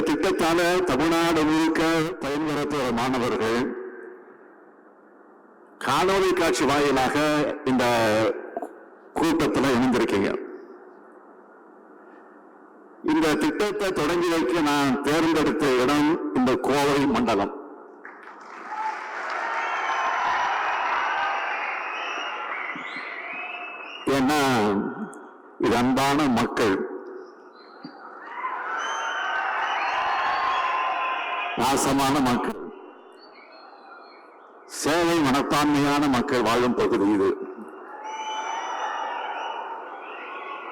இந்த திட்டத்தால தமிழ்நாடு முழுக்க பயன்பெற போற மாணவர்கள் காணொலி காட்சி வாயிலாக இந்த கூட்டத்தில் இணைந்திருக்கீங்க. இந்த திட்டத்தை தொடங்கி வைக்க நான் தேர்ந்தெடுத்த இடம் இந்த கோவை மண்டலம். ஏன்னா இது அன்பான மக்கள். பாசமான மக்கள். சேவை மனப்பான்மையான மக்கள் வாழும் பகுதி இது.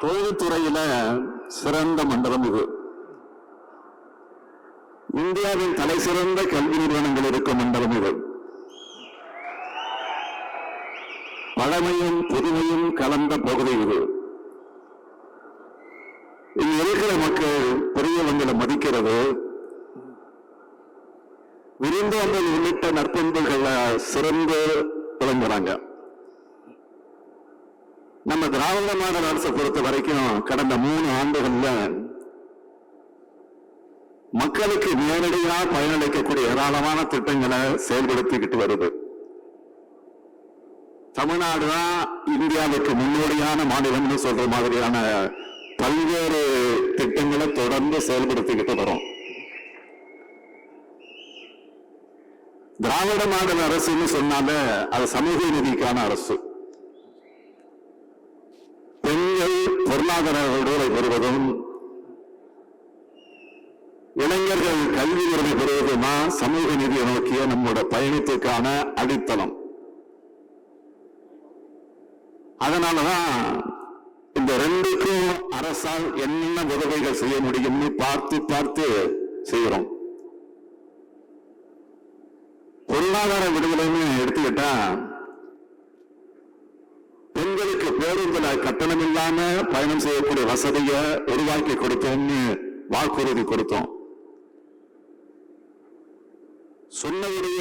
தொழில்துறையில சிறந்த மண்டலம் இது. இந்தியாவின் தலை சிறந்த கல்வி நிறுவனங்கள் இருக்கும் மண்டலம் இது. பழமையும் புதுமையும் கலந்த பகுதி இது. இங்க இருக்கிற மக்கள் பெரியவங்களை மதிக்கிறது விருந்தோம்பல் உள்ளிட்ட நற்பண்புகளை சிறந்து விளங்குறாங்க. நம்ம திராவிட மாடல் அரசை பொறுத்த வரைக்கும் கடந்த மூணு ஆண்டுகள்ல மக்களுக்கு நேரடியாக பயனளிக்கக்கூடிய ஏராளமான திட்டங்களை செயல்படுத்திக்கிட்டு வருது. தமிழ்நாடு தான் இந்தியாவுக்கு முன்னோடியான மாநிலம்னு சொல்ற மாதிரியான பல்வேறு திட்டங்களை தொடர்ந்து செயல்படுத்திக்கிட்டு வரும். திராவிட மாடல் அரசுன்னு சொன்னாலே அது சமூக நீதிக்கான அரசு. பெண்கள் பொருளாதார விடுதலை பெறுவதும் இளைஞர்கள் கல்வி உரிமை பெறுவதுமா சமூக நீதியை நோக்கிய நம்முடைய பயணத்திற்கான அடித்தளம். அதனாலதான் இந்த ரெண்டுக்கும் அரசால் என்னென்ன உதவிகள் செய்ய முடியும்னு பார்த்து பார்த்து செய்கிறோம். பொருளாதார விடுதலைன்னு எடுத்துக்கிட்டா பெண்களுக்கு பேருந்துல கட்டணம் இல்லாம பயணம் செய்யக்கூடிய வசதியை உருவாக்கி கொடுத்தோம்னு வாக்குறுதி கொடுத்தோம். சொன்னவுடைய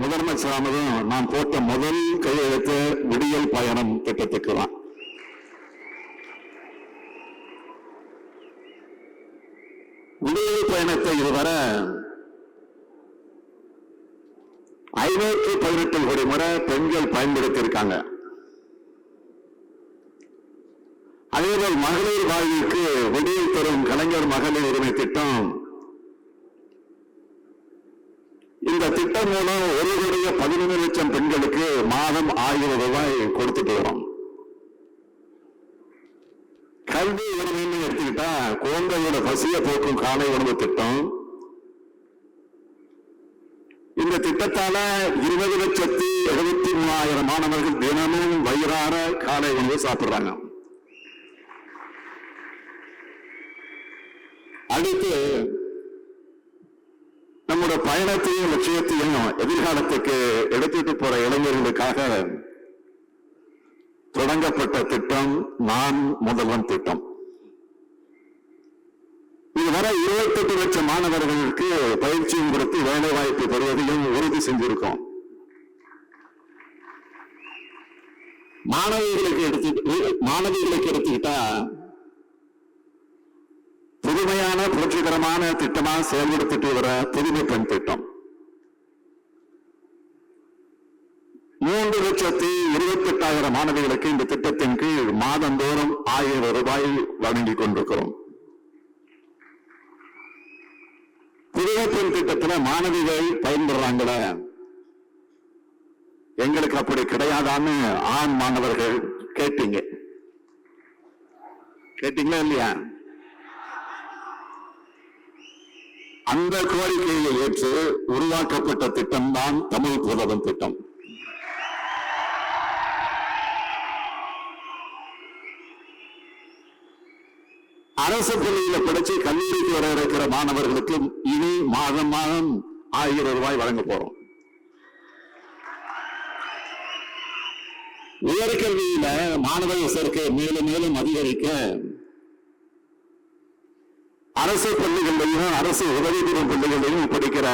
முதலமைச்சரானதும் நான் போட்ட முதல் கையெழுத்து விடியல் பயணம் திட்டத்துக்கு தான். விடியல் பயணத்தை இதுவரை ஐநூற்றி பதினெட்டு கோடி முறை பெண்கள் பயன்படுத்தி இருக்காங்க அதேபோல் மகளிர் வாழ்விற்கு உதவி தரும் கலைஞர் மகளிர் உரிமை திட்டம். இந்த திட்டம் மூலம் ஒரு கோடிய பதினொன்று லட்சம் பெண்களுக்கு மாதம் ஆயிரம் ரூபாய் கொடுத்துட்டு வரும். கல்வி உரிமைன்னு எடுத்துக்கிட்டா குழந்தையோட பசியை போக்கும் காலை உணவு திட்டம். இந்த இருபது லட்சத்தி எழுபத்தி மூணாயிரம் மாணவர்கள் தினமும் வயிறார காலை உணவு சாப்பிடுறாங்க. அடுத்து நம்முடைய பயணத்தையும் லட்சியத்தையும் எதிர்காலத்துக்கு எடுத்துட்டு போற இளைஞர்களுக்காக தொடங்கப்பட்ட திட்டம் நான் முதல்வன் திட்டம். வர இருபத்தெட்டு லட்சம் மாணவர்களுக்கு பயிற்சியும் கொடுத்து வேலை வாய்ப்பு பெறுவதையும் உறுதி செஞ்சிருக்கோம். மாணவிகளுக்கு எடுத்து மாணவிகளுக்கு எடுத்துக்கிட்டா புதுமையான புரட்சிகரமான திட்டமாக செயல்படுத்திட்டு வர புதுமை பெண் திட்டம். மூன்று லட்சத்தி இருபத்தி எட்டாயிரம் மாணவிகளுக்கு இந்த திட்டத்தின் கீழ் மாதந்தோறும் ஆயிரம் ரூபாய் வழங்கிக் கொண்டிருக்கிறோம். புதுமை திட்டத்தில் திட்டத்துல மாணவிகள் பயன்படுறாங்களே எங்களுக்கு அப்படி கிடையாதான்னு ஆண் மாணவர்கள் கேட்டீங்க. கேட்டீங்களா இல்லையா? அந்த கோரிக்கையை ஏற்று உருவாக்கப்பட்ட திட்டம்தான் தமிழ் புதவன் திட்டம். அரசு பள்ளியில படிச்சு கல்லூரிக்கு வர இருக்கிற மாணவர்களுக்கு இனி மாதம் மாதம் ஆயிரம் ரூபாய் வழங்க போறோம். உயர்கல்வியில மாணவர் சேர்க்கை மேலும் மேலும் அதிகரிக்க அரசு பள்ளிகளிலையும் அரசு உதவி பெறும் பள்ளிகளிலையும் படிக்கிற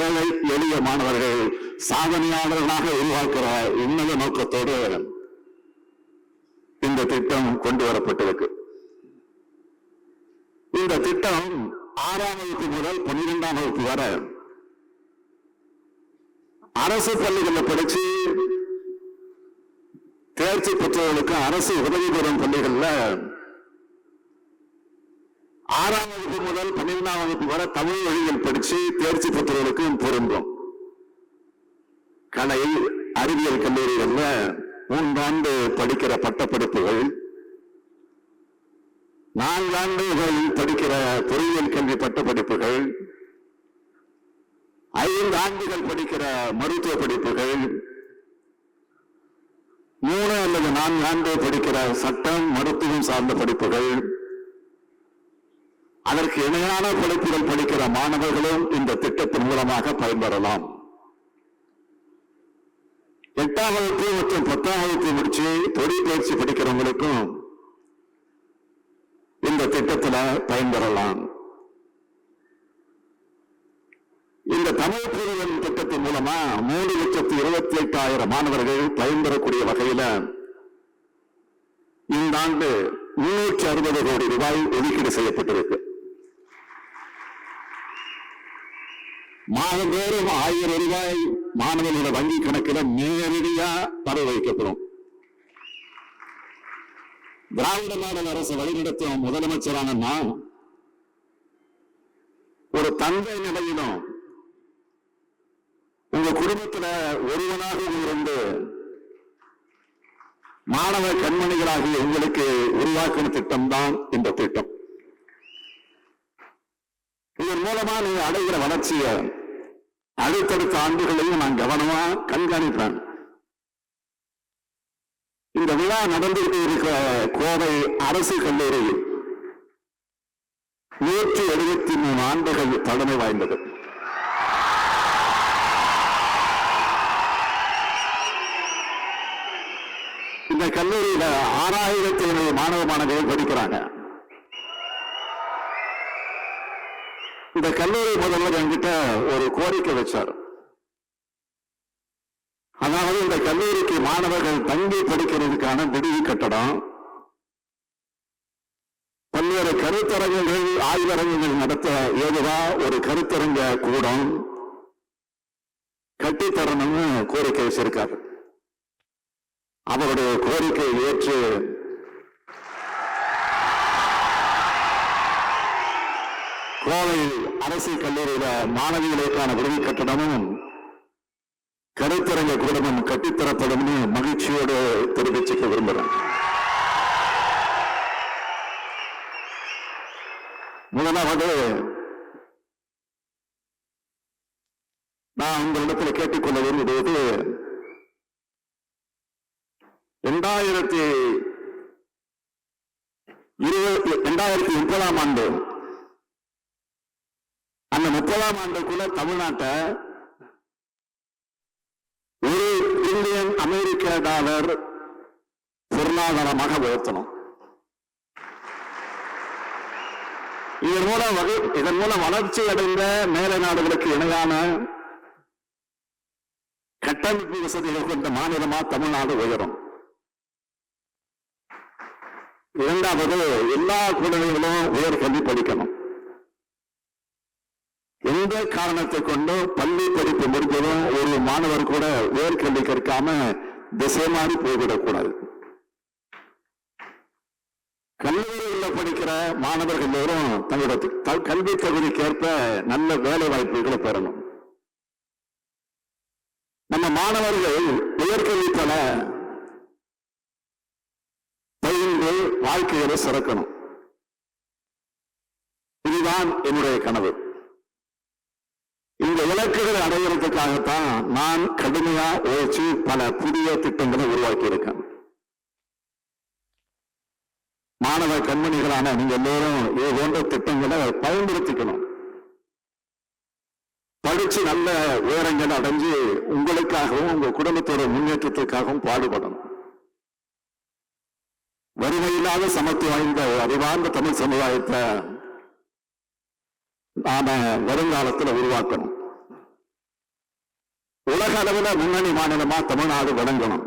ஏழை எளிய மாணவர்கள் சாதனையாளர்களாக உருவாக்குற உன்னத நோக்கத்தோடு இந்த திட்டம் கொண்டு வரப்பட்டிருக்கு. இந்த திட்டம் ஆறாம் வகுப்பு முதல் பன்னிரெண்டாம் வகுப்பு வர அரசு பள்ளிகளில் படிச்சு தேர்ச்சி பெற்றவர்களுக்கு அரசு உதவி பெறும் பள்ளிகள்ல ஆறாம் வகுப்பு முதல் பன்னிரெண்டாம் வகுப்பு வரை தமிழ் வழியில் படிச்சு தேர்ச்சி பெற்றவர்களுக்கும் பொருந்தும். கலை அறிவியல் கல்லூரிகள்ல மூன்றாண்டு படிக்கிற பட்டப்படிப்புகள் நான்காண்டுகள் படிக்கிற பொறியியல் கல்வி பட்டப்படிப்புகள் ஐந்து ஆண்டுகள் படிக்கிற மருத்துவ படிப்புகள் மூணு அல்லது நான்கு ஆண்டு படிக்கிற சட்டம் மருத்துவம் சார்ந்த படிப்புகள் அதற்கு இணையான படிப்புகள் படிக்கிற மாணவர்களும் இந்த திட்டத்தின் மூலமாக பயன்பெறலாம். எட்டாம் வகுப்பு மற்றும் பத்தாம் வகுப்பு முடிச்சு தொழில் பயிற்சி படிக்கிறவங்களுக்கும் இந்த திட்டத்தில் பயன்பெறலாம். இந்த தமிழ் புரிதல் திட்டத்தின் மூலமா மூணு லட்சத்தி இருபத்தி எட்டாயிரம் மாணவர்கள் பயன்பெறக்கூடிய வகையில இந்த ஆண்டு முன்னூற்றி அறுபது கோடி ரூபாய் ஒதுக்கீடு செய்யப்பட்டிருக்கு. மாதந்தோறும் ஆயிரம் ரூபாய் மாணவர்களோட வங்கி கணக்கில் நேரடியா வர வைக்கப்படும். திராவிட மாடல் அரசு வழிநடத்தும் முதலமைச்சரான நான் ஒரு தந்தை நிலையிலும் உங்க குடும்பத்துல ஒருவனாக இருந்து மாணவ கண்மணிகளாகி உங்களுக்கு உருவாக்கும் திட்டம் தான் இந்த திட்டம். இதன் மூலமா நீங்க அடைகிற வளர்ச்சிய அடுத்தடுத்த ஆண்டுகளையும் நான் கவனமா கண்காணிப்பேன். இந்த விழா நடந்துகிட்டு இருக்கிற கோவை அரசு கல்லூரி நூற்றி எழுபத்தி மூணு ஆண்டுகள் பழமை வாய்ந்தது. இந்த கல்லூரியில ஆறாயிரத்தி ஐநூறு மாணவ மாணவிகள் படிக்கிறாங்க. இந்த கல்லூரி முதல்வர் என்கிட்ட ஒரு கோரிக்கை வச்சார். அதாவது இந்த கல்லூரிக்கு மாணவர்கள் தங்கி படிக்கிறதுக்கான விடுதி கட்டடம். பல்வேறு கருத்தரங்குகள் ஆய்வரங்குகள் நடத்த ஏதுவா ஒரு கருத்தரங்க கூடம் கட்டித்தரணும்னு கோரிக்கை வச்சிருக்காரு. அவருடைய கோரிக்கை ஏற்று கோவை அரசு கல்லூரியில மாணவிகளுக்கான விடுதி கட்டடமும் கருத்தரங்க நம்ம கட்டித்தரப்படும்னு மகிழ்ச்சியோடு தெரிவிச்சுக்க விரும்புறேன் முதலாவது நான் உங்களிடத்தில் கேட்டுக்கொள்ள விரும்புவது இரண்டாயிரத்தி இருபத்தி இரண்டாயிரத்தி முப்பதாம் ஆண்டு அந்த முப்பதாம் ஆண்டுக்குள்ள தமிழ்நாட்டை ஒரு பில்லியன் அமெரிக்க டாலர் பொருளாதாரமாக உயர்த்தணும். இதன் மூலம் வகை இதன் மூலம் வளர்ச்சி அடைந்த மேலை நாடுகளுக்கு இணையான கட்டமைப்பு வசதிகள் கொண்ட மாநிலமா தமிழ்நாடு உயரும். இரண்டாவது எல்லா குழந்தைகளும் உயர்கல்வி படிக்கணும். எந்த காரணத்தை கொண்டு பள்ளி படிப்பு முடிஞ்சதும் ஒரு மாணவர் கூட உயர்கல்வி கற்காம திசை மாறி போய்விடக்கூடாது. கல்லூரியில் படிக்கிற மாணவர்கள் எல்லோரும் தங்களோட த- கல்வி தகுதிக்கேற்ப நல்ல வேலை வாய்ப்புகளை பெறணும். நம்ம மாணவர்கள் உயர்கல்வி பெற பயின்று வாழ்க்கையில சிறக்கணும். இதுதான் என்னுடைய கனவு. இந்த இலக்குகளை அடையிறதுக்காகத்தான் நான் கடுமையா உழைச்சு பல புதிய திட்டங்களை உருவாக்கி இருக்கேன் மாணவ கண்மணிகளான நீங்க எல்லோரும் இது போன்ற திட்டங்களை பயன்படுத்திக்கணும். படிச்சு நல்ல உயரங்கள் அடைஞ்சு உங்களுக்காகவும் உங்க குடும்பத்தோட முன்னேற்றத்திற்காகவும் பாடுபடணும். வறுமையில்லாத சமத்து வாய்ந்த அறிவார்ந்த தமிழ் சமுதாயத்தை நாம வருங்காலத்தில் உருவாக்கணும். உலக அளவில் முன்னணி மாநிலமா தமிழ்நாடு விளங்கணும்.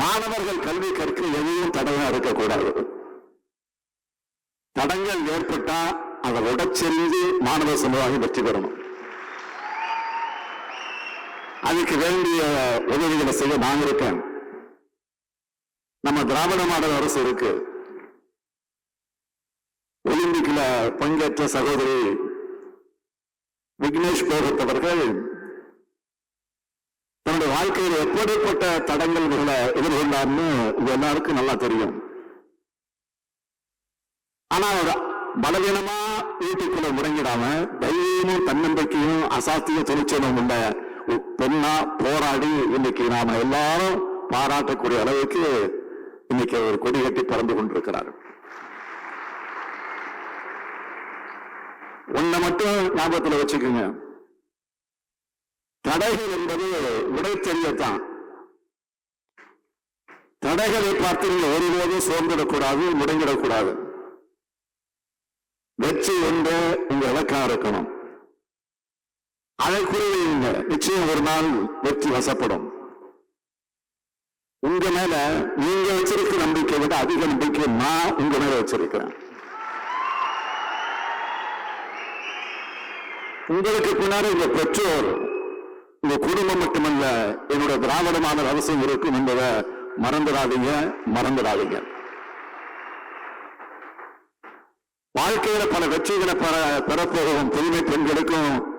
மாணவர்கள் கல்வி கற்க எதையும் தடையா இருக்கக்கூடாது. தடங்கள் ஏற்பட்டா அதை உடச்செறிந்து மாணவ சமுதாயம் வெற்றி பெறணும். அதுக்கு வேண்டிய உதவிகளை செய்ய நான் இருக்கேன். நம்ம திராவிட மாடல் அரசு இருக்கு. ஒலிம்பிக்ல பங்கேற்ற சகோதரி விக்னேஷ் போகத் அவர்கள் தன்னுடைய வாழ்க்கையில் எப்படிப்பட்ட தடங்கல்களை எதிர்கொண்டார்னு இது எல்லாருக்கும் நல்லா தெரியும். ஆனா அவர் பலவீனமா வீட்டுக்குள்ள முடங்கிடாம தைரியமும் தன்னம்பிக்கையும் அசாத்திய துணிச்சலும் உள்ள பெண்ணா போராடி இன்னைக்கு நாம எல்லாரும் பாராட்டக்கூடிய அளவுக்கு இன்னைக்கு ஒரு கொடி கட்டி பறந்து கொண்டிருக்கிறார். ஒன்ன மட்டும் ஞாபகத்துல வச்சுக்கோங்க. தடைகள் என்பது விடை தெரியத்தான் தடைகளை பார்த்து நீங்க ஒருபோதும் சோர்ந்துடக்கூடாது முடங்கிடக்கூடாது. வெற்றி என்று உங்க இலக்கா இருக்கணும். அதை குறிவையுங்க நிச்சயம் ஒரு நாள் வெற்றி வசப்படும். உங்க மேல நீங்க வச்சிருக்க நம்பிக்கை விட அதிக நம்பிக்கை நான் உங்க மேல வச்சிருக்கிறேன். உங்களுக்கு பின்னாடி உங்க பெற்றோர் உங்க குடும்பம் மட்டுமல்ல என்னோட திராவிடமான அவசியம் இருக்கும் என்பதை மறந்துடாதீங்க மறந்துடாதீங்க. வாழ்க்கையில பல வெற்றிகளை பெற பெறப்போகும் புதுமை பெண்களுக்கும்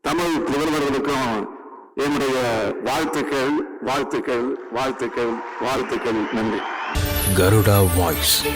தமிழ் புதல்வர்களுக்கும் என்னுடைய வாழ்த்துக்கள் வாழ்த்துக்கள் வாழ்த்துக்கள் வாழ்த்துக்கள். நன்றி. கருடா வாய்ஸ்.